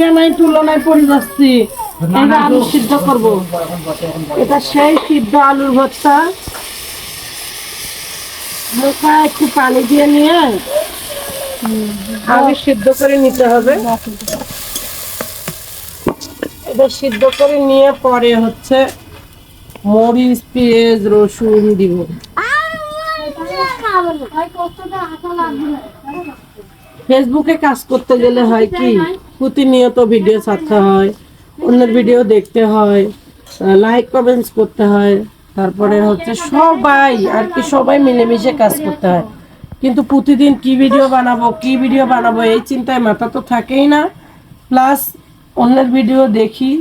জায়গা নাই তুলনায় পড়ে যাচ্ছি। এটা আলু সিদ্ধ করব। এটা সেই সিদ্ধ আলুর ভর্তা। হালকা একটু পানি দিয়ে নিয়ে আগে সিদ্ধ করে নিতে হবে। এটা সিদ্ধ করে নিয়ে পরে হচ্ছে মরিচ পেঁয়াজ রসুন দিব। ফেসবুকে কাজ করতে গেলে হয় কি? প্রতিনিয়ত ভিডিও ছাড়তে হয়, অন্যের ভিডিও দেখতে হয় লাইক কমেন্টস করতে হয়, তারপরে হচ্ছে সবাই, আর কি সবাই মিলেমিশে কাজ করতে হয়। কিন্তু প্রতিদিন কি ভিডিও বানাবো, কি ভিডিও বানাবো, এই চিন্তায় মাথা তো থাকেই না। প্লাস অন্যের ভিডিও দেখি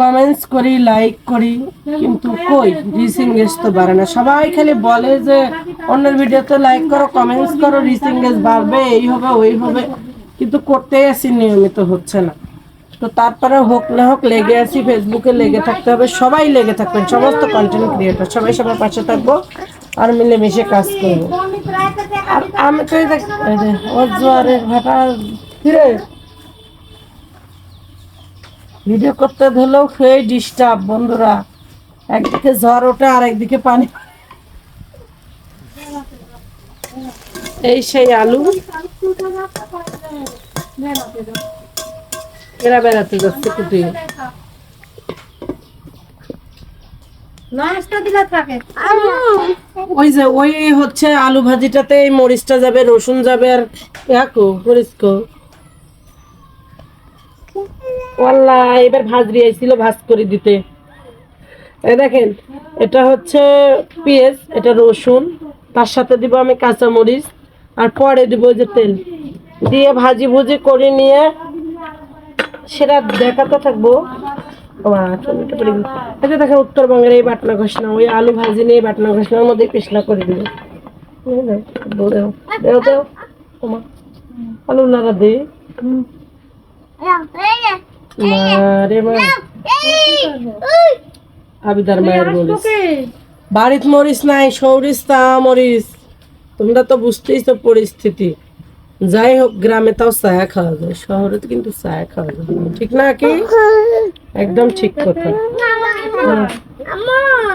কমেন্টস করি লাইক করি, কিন্তু কই? রিসিং গেস তো বাড়ে না। সবাই খালি বলে যে, অন্যের ভিডিওতে লাইক করো কমেন্টস করো, রিসিং গেস বাড়বে, এই হবে, ওই হবে। কিন্তু করতেই আসি, নিয়মিত হচ্ছে না। তো তারপরে হোক না হোক, লেগে আছি ফেসবুকে লেগে থাকতে হবে। সবাই লেগে থাকবেন, সমস্ত কন্টেন্ট ক্রিয়েটর সবাই সবার পাশে থাকব আর মিলেমিশে কাজ করব। আর আমি তো ভাটা ফিরে ভিডিও করতে ধরলেও খেয়ে ডিস্টার্ব বন্ধুরা। একদিকে ঝড় ওঠে আর একদিকে পানি। এই সেই আলু। এরা বেড়াতে যাচ্ছে কুটি নাস্তা দিলে থাকে ওই যে ওই হচ্ছে আলু ভাজিটাতে এই মরিচটা যাবে রসুন যাবে আর ইয়াকো মরিচকো। ওয়াল্লাহ, এবার ভাজ দিয়েছিল ভাজ করে দিতে। এই দেখেন, এটা হচ্ছে পেঁয়াজ, এটা রসুন, তার সাথে দিব আমি কাঁচা মরিচ আর পরে দিব যে তেল। দিয়ে ভাজি ভুজি করে নিয়ে সেটা দেখাতে থাকব। যে দেখেন, উত্তরবঙ্গের এই বাটনা ঘোষণা ওই আলু ভাজি নিয়ে বাটনা ঘোষণার মধ্যে পিছলা করে দিবে। দেও দেও আলু নাড়া দে। মারে মা। আবিদার মায়ের মরিচ বাড়িত মরিচ নাই সৌরিস তা মরিচ তোমরা তো বুঝতেই তো পরিস্থিতি। যাই হোক গ্রামে তাও চায়া খাওয়া যায় শহরে তো কিন্তু চায়া খাওয়া যায়। ঠিক না কি একদম ঠিক কথা।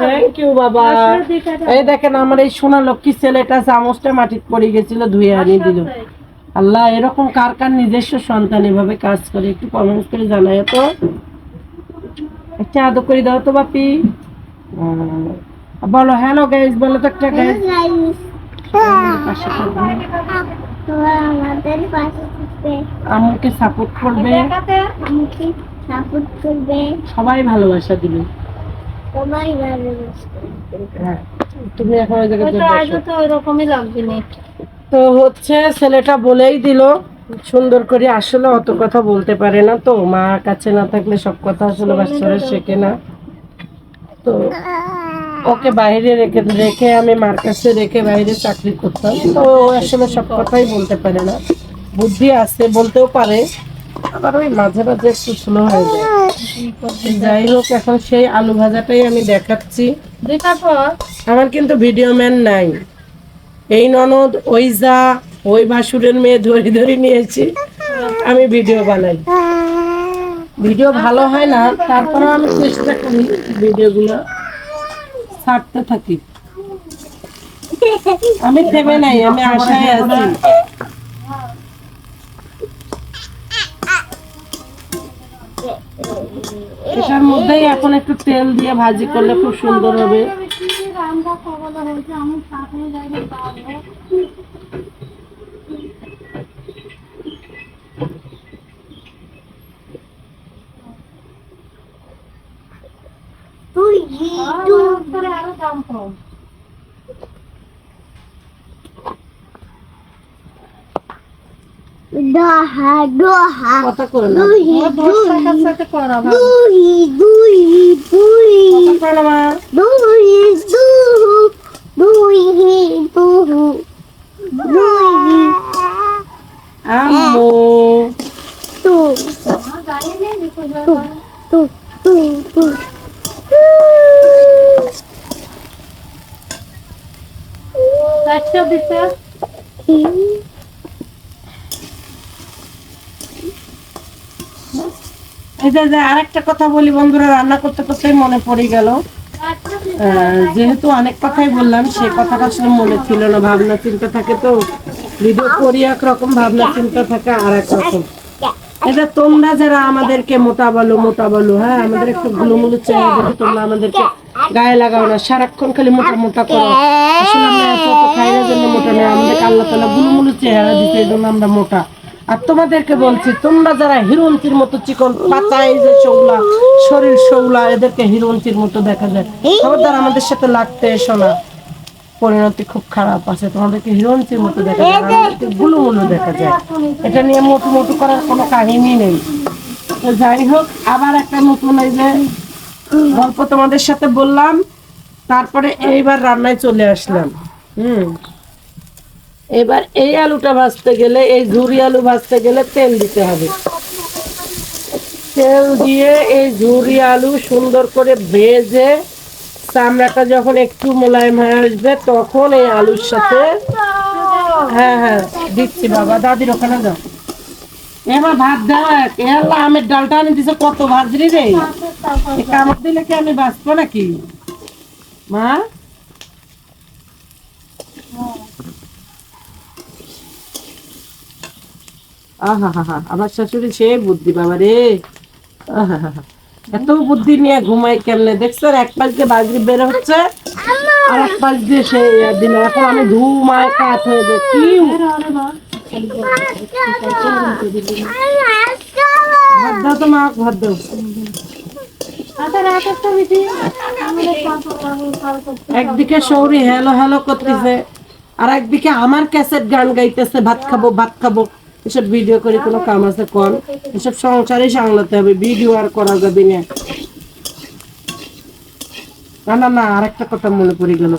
থ্যাংক ইউ বাবা। এই দেখেন আমার এই সোনা লক্ষ্মী ছেলেটা চামচটা মাটিত পড়ে গেছিল ধুয়ে আনি দিল। আল্লাহ এরকম কার কার নিজস্ব সন্তান এভাবে কাজ করে একটু কমেন্টস করে জানাই তো। একটা আদর করে দাও তো বাপি। বলো হ্যালো গাইজ বলো তো একটা গাইজ সাপোর্ট করবে আমাকে সাপোর্ট করবে। সবাই ভালোবাসা দিবে। সবাই হ্যাঁ তুমি এখন ওই জায়গায়। তো ওরকমই লাগবে না তো হচ্ছে ছেলেটা বলেই দিল সুন্দর করে আসলে অত কথা বলতে পারে না তো মা কাছে না থাকলে সব কথা আসলে বাচ্চারা শেখে না। তো ওকে বাইরে রেখে রেখে আমি মার কাছে রেখে বাইরে চাকরি করতাম তো আসলে সব কথাই বলতে পারে না। বুদ্ধি আছে বলতেও পারে আবার ওই মাঝে মাঝে একটু স্লো হয়ে যায়। যাই হোক এখন সেই আলু ভাজাটাই আমি দেখাচ্ছি। দেখার পর? আমার কিন্তু ভিডিও ম্যান নাই। এই ননদ, ওই যা, ওই ভাসুরের মেয়ে ধরে ধরে নিয়েছি। আমি ভিডিও বানাই। ভিডিও ভালো হয় না তারপরে আমি চেষ্টা করি ভিডিওগুলো ছাড়তে থাকি। আমি থেমে নাই, আমি আশায় আছি। এটার মধ্যেই এখন একটু তেল দিয়ে ভাজি করলে খুব সুন্দর হবে। রান্না খাওয়ানো হয়েছে আমি সাথে যাইতে পারব তুই তুই আরও দাম কম। দহা দহা। কথা করে না। দুই। দুই। দুই দুই দুই দুই আম্মু। Two two two two two দিতে এই যে যে আরেকটা কথা বলি বন্ধুরা, রান্না করতে করতে মনে পড়ে গেল। যেহেতু অনেক কথাই বললাম, সে কথাটা আসলে মনে ছিল না, ভাবনা চিন্তা থাকে তো। ভিডিও করি একরকম, ভাবনা চিন্তা থাকে আর এক রকম। এটা তোমরা যারা আমাদেরকে মোটা বলো মোটা বলো হ্যাঁ আমাদের একটু গুলুমুলু দেখে তোমরা আমাদেরকে গায়ে লাগাও না, সারাক্ষণ খালি মোটা মোটা করো। আসলে আমরা এত খাই না জন্য মোটা নেই আমাদেরকে আল্লাহ তালা গুলুমুলু চেহারা দিতে এই জন্য আমরা মোটা। আর তোমাদেরকে বলছি তোমরা যারা হিরোন্তির মতো চিকন পাতা এই যে শৌলা শরীর শৌলা এদেরকে হিরোন্তির মতো দেখা যায়। খবরদার আমাদের সাথে লাগতে এসো না। পরিণতি খুব খারাপ আছে তোমাদেরকে হিরোন্তির মতো দেখা যায় আমাদেরকে গুলুমুলু দেখা যায়। এটা নিয়ে মোটু মোটু করার কোনো কাহিনী নেই। তো যাই হোক আবার একটা নতুন এই যে গল্প তোমাদের সাথে বললাম তারপরে এইবার রান্নায় চলে আসলাম। হুম। এবার এই আলুটা ভাজতে গেলে, এই ঝুরি আলু ভাজতে গেলে তেল দিতে হবে। তেল দিয়ে এই ঝুরি আলু সুন্দর করে ভেজে, চামড়াটা যখন একটু মোলায়েম হয়ে আসবে, তখন এই আলুর সাথে হ্যাঁ হ্যাঁ দিচ্ছি বাবা। দাদির ওখানে দাও এবার ভাত আল্লাহ, আমের ডালটা আনি দিছে, কত ভাজরি রে? কামড় দিলে কি আমি বাঁচবো নাকি? মা? আহা হা হা আমার শাশুড়ি সে বুদ্ধি বাবা রে। এত বুদ্ধি নিয়ে ঘুমাই কেমনে? দেখছ এক পাশ দিয়ে বাজরি বের হচ্ছে, আর এক পাশ দিয়ে সে দিন এখন আমি ঘুমায় কাত হয়ে দাও তো মা একদিকে সৌরি হ্যালো হ্যালো করতেছে, আর একদিকে আমার ক্যাসেট গান গাইতেছে, ভাত খাব ভাত খাব। এসব ভিডিও করে কোনো কাম আছে কর। এসব সংসারে সামলাতে হবে ভিডিও আর করা যাবে না। না না না আরেকটা কথা মনে পড়ে গেল।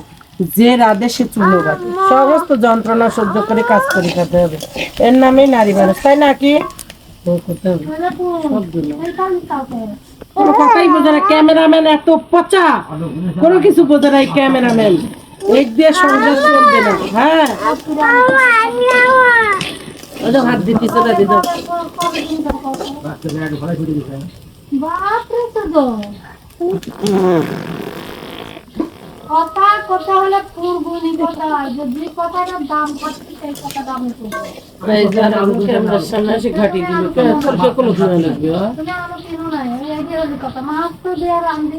যে রাধে সে চুলো বাঁধে সমস্ত যন্ত্রণা সহ্য করে কাজ করে খেতে হবে। এর নামেই নারী মানুষ তাই নাকি কোনো কথাই বোঝে না ক্যামেরাম্যান এত পচা। কোনো কিছু বোঝে না ক্যামেরাম্যান। এই দিয়ে সংসার চলবে না। হ্যাঁ। যে হাত দিতেছে দাদি দাও। বাপরে তো গো। কথা কথা হলে পূর্বনি কথা। যদি কথাটার দাম করছি সেই কথা দাম করব এই যে আর আমি ক্যামেরার সামনে এসে ঘাটি দিল তোর কোনো সময় লাগবে? তুমি আমার কেন ওই এই যে কথা। মাছ তো দেওয়ার আমি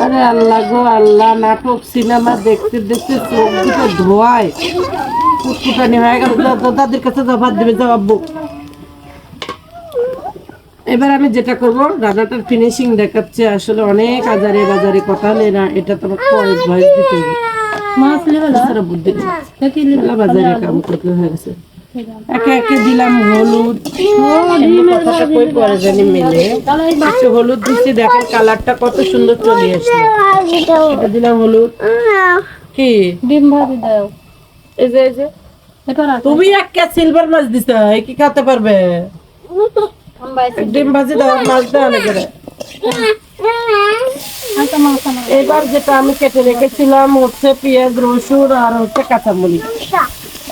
আরে আল্লাহ গো আল্লাহ নাটক সিনেমা দেখতে দেখতে চোখ দুটো ধোয়ায়। ফুটফুটানি হয়ে গেল। দাদির কাছে ভাত দিবে আব্বু। এবার আমি যেটা করব রাজাটার ফিনিশিং দেখাচ্ছে। আসলে অনেক আজারে বাজারে কথা হলে না এটা তোমার পরে ভয়েস দিতে হবে। মাছ না বুদ্ধি নেই। বাজারে কাম করতে হয়ে গেছে। একে একে দিলাম হলুদ। কথাটা কই পরে জানি মেলে একটু হলুদ দিচ্ছি দেখেন কালারটা কত সুন্দর চলে আসছে এটা দিলাম হলুদ। কি? ডিম ভাজি দাও। এই যে এই যে। তুমি একটা সিলভার মাছ দিতে হয় কি খেতে পারবে? ডিম ভাজি দাও মাছ দাও অনেক করে। এবার যেটা আমি কেটে রেখেছিলাম হচ্ছে পেঁয়াজ রসুন আর হচ্ছে কাঁচামরিচ।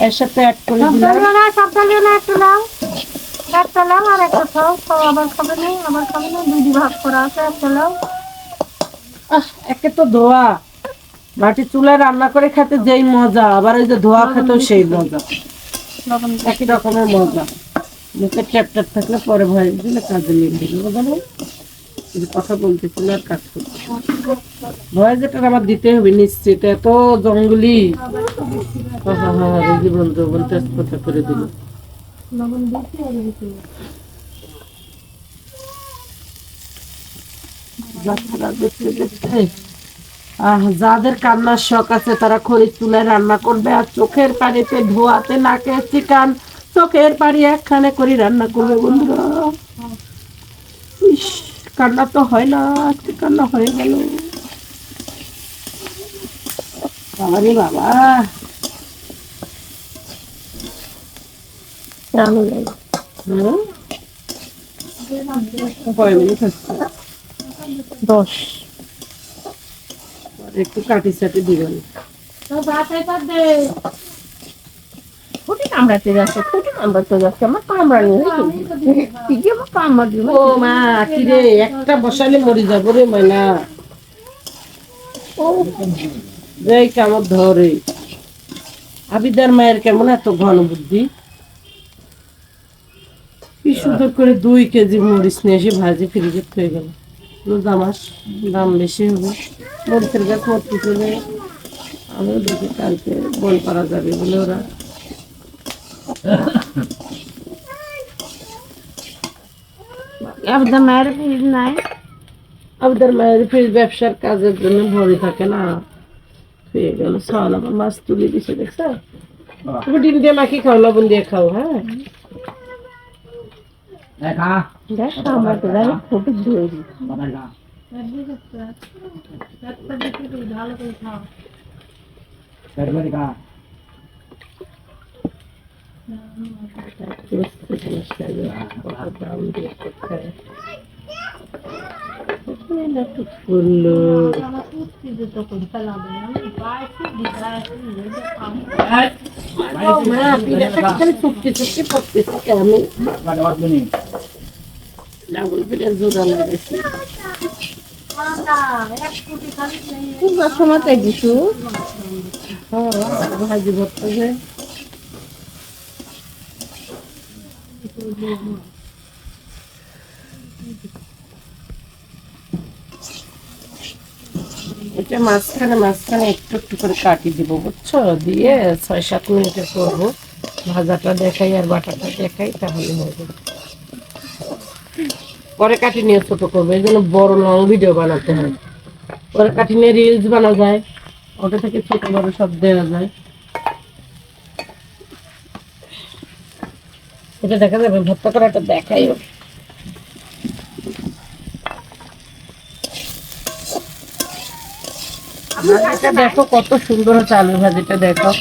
এর সাথে অ্যাড করে দিলাম। একটু নাও। আর একটা খাও খাও আবার খাবে না আবার খাবে না দুই ভাগ করা আছে একটা আহ, একে তো ধোয়া। মাটি চুলায় রান্না করে খেতে যেই মজা আবার ওই যে ধোয়া খেতেও সেই মজা। একই রকমের মজা। মুখে চ্যাপ্টার থাকলে পরে ভয় দিলে কাজে লেগে বোঝানো কথা বলতেছিল আর কাজ করতে ভয় যেটা আমার দিতে হবে নিশ্চিত এত জঙ্গলি। বলতে বলতে কথা করে দিল যাদের কান্নার শখ আছে, তারা খড়ির চুলায় রান্না করবে আর চোখের পানিতে ধোয়াতে নাকে চিকান, চোখের পাড়ি একখানে করে রান্না করবে বন্ধুরা। কান্না তো হয় না, আজকে কান্না হয়ে গেল। বাবা। দশ। একটু কাটি সাটি দিবেন। খুঁটি কামড়াতে যাচ্ছে খুঁটি কামড়াতে যাচ্ছে আমার কামড়ানি ঠিকই আমার কামড় ও মা কিরে একটা বসালে মরি যাব রে ও। কামড় ধরে। আবিদার মায়ের কেমন এত ঘন বুদ্ধি? কি সুন্দর করে দুই কেজি মরিচ নিয়ে এসে ভাজি ফ্রিজে হয়ে গেল। দামাস দাম বেশি হবে মরিচের গাছ মরতে চলে আমিও দেখি কালকে বল করা যাবে বলে ওরা। আপনার মায়ের ফিরিজ নাই। আবিদার মায়ের ফ্রিজ ব্যবসার কাজের জন্য ভরে থাকে না। হয়ে গেল। আমার মাছ তুলে দিছে দেখছ? তুমি ডিম দিয়ে মাখি খাও লবণ দিয়ে খাও হ্যাঁ? দেখ। কামড়াতে যাবে খুঁটি ধুয়ে দিই ফুল্লু চুপটি চুপটি পড়তেছে সময় তাই দিছু ভাজি ভর্তা এটা মাঝখানে মাঝখানে একটু একটু করে কাটি দিব, বুঝছ? দিয়ে ছয়, সাত মিনিটে করব। ভাজাটা দেখাই আর বাটাটা দেখাই, তাহলে হবে। পরে নিয়ে করব, এই জন্য বড় লং ভিডিও বানাতে হয়। পরে কাটি নিয়ে রিলস বানা যায়। ওটা থেকে ছোট বড় সব দেওয়া যায়। এটা দেখা যাবে, ভর্তা করাটা দেখাই হোক ভাজিটা দেখো কত সুন্দর হচ্ছে আলু ভাজিটা দেখো।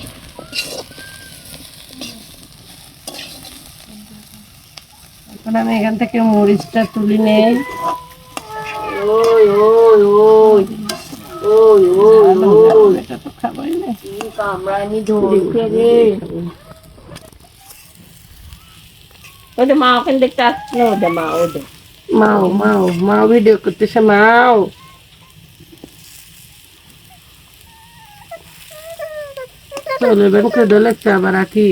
এখন আমি এখান থেকে মরিচটা তুলি নেই। ওই ওই ওই ওই ওই ওই। এটা তো না। কামড়ানি রে। ওটা মা ওখানে দেখতে আসছে ওটা মা ওটা মাও মাও মাও ভিডিও করতেছে মাও। চলে খেতে লাগছে আবার আকি।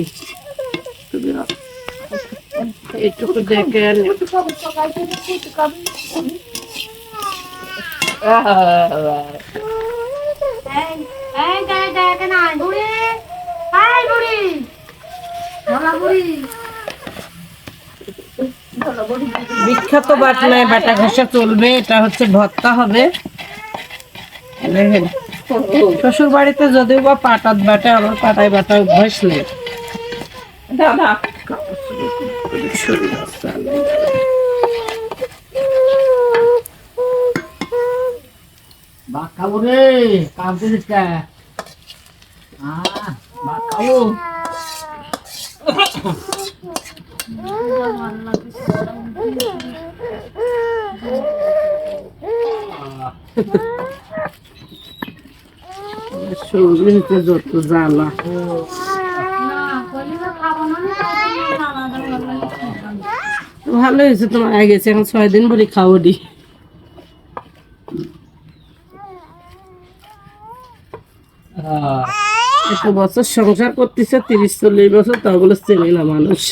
এইটুকু দেখে বিখ্যাত বাটনায় বাটা ঘষা চলবে, এটা হচ্ছে ভর্তা হবে। শ্বশুর বাড়িতে যদিও বা পাটাত বাটে আমার পাটায় বাটা অভ্যাস নেই দাদা। ভাত খাব রে কামতে দিচ্ছে। ভাত খাব। যত ভালো হয়েছে তোমার, আগে গেছে, এখন ছয় দিন বলি খাও দি। এত বছর সংসার করতেছে, তিরিশ চল্লিশ বছর তা বলে চেনে না মানুষ।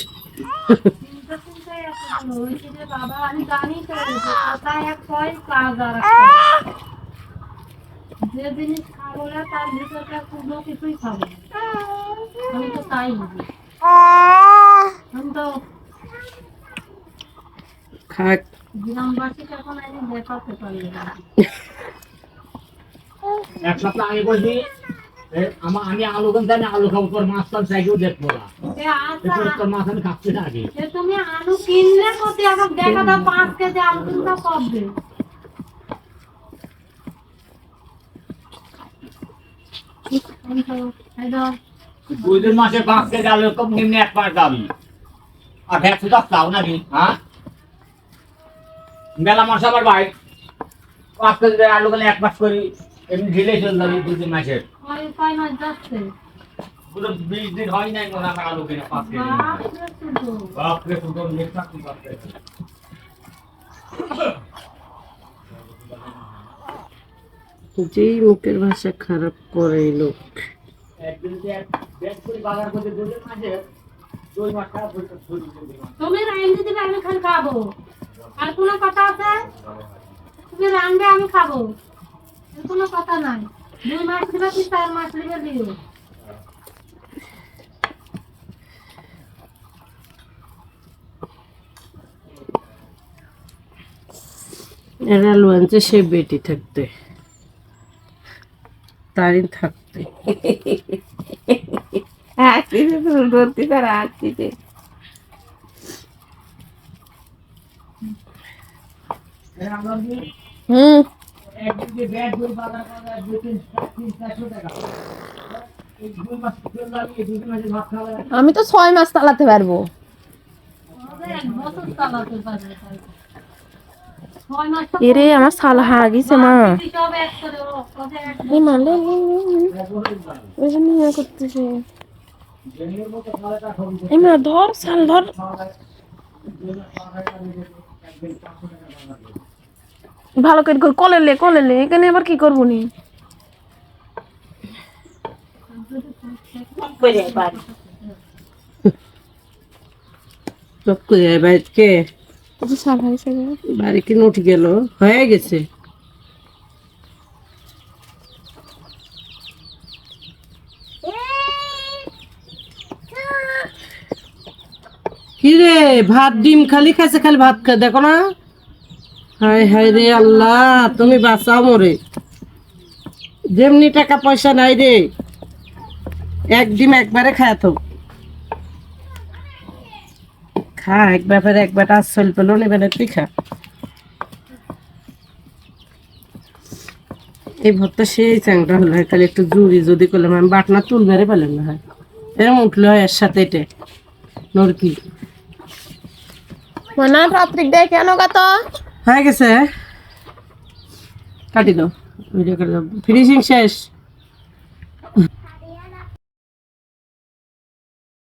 বাবা, আমি জানি তো এক কাজ আর যে জিনিস খাব না তার ভিতরটা কোনো কিছুই খাব আমি তো তাই আমি তো খাক। গ্রামবাসীকে এখন আমি দেখাতে পারি এক সপ্তাহ আগে বলছি আমি আলু কিনতে আমি আলু খাব তোর মাছ টাছ চাইকেও দেখব না। এ এ, তোর- আচ্ছা মাছ আমি খাচ্ছি না আগে। তুমি আলু কিনলে কত? এখন দেখা দাও পাঁচ কেজি আলু কিনতে কবে এই দাও। দুই দিন মাসে পাঁচ কেজি আলু কম নিম্নে এক মাস দাবি আর দশ চাও নাকি? হ্যাঁ? মেলা মাস আবার ভাই। পাঁচ কেজি আলু গেলে এক মাস করি এমনি ঢিলে চলে যাবি দুই তিন মাসের? পুরো বিশ দিন হয় নাই মনে আমার আলু কিনে পাঁচ কেজি। বাপরে শুধু। বাপরে সুন্দর নেশা কি করতে যেই মুখের ভাষা খারাপ করে এই লোক। তুমি রান্ধে দিবে আমি খালি খাব। আর কোনো কথা আছে? তুমি রান্ধবে আমি খাব। কোনো কথা নাই। দুই মাস দিবে কি চার মাস দিবে দিও। এরা লোয়াঞ্চে সে বেটি থাকতে। তারই থাকতে হাসিতে ধরতে তারা হাসিতে হুম। আমি তো ছয় মাস চালাতে পারব। এক বছর চালাতে পারবে এরে আমার সাল হাগিছে মা। এই মালে ইয়ে করতেছে। এই মা ধর সাল ধর। ভালো করে কর কলে লে কলে লে। এখানে আবার কি করব নি? চপ করে গো। বাড়ি কিনে উঠে গেল? হয়ে গেছে। কি রে, ভাত ডিম খালি খাইছে, খালি ভাত খায় দেখো না। হায় হায় রে আল্লাহ, তুমি বাঁচাও মরে। যেমনি টাকা পয়সা নাই রে, এক ডিম একবারে খায় খা এক ব্যাপারে এক বেটা পেল নেবে না তুই খা। এই ভর্তা সেই চ্যাংটা হলো হয় খালি একটু জুড়ি যদি করলাম আমি বাটনা তুলবারে পেলাম না হয়। এরকম উঠল হয় এর সাথে এটা নরকি। মানে রাত্রিক দেয় কেন গাত হয়ে গেছে। কাটি দাও ভিডিও করে দাও। ফিনিশিং শেষ।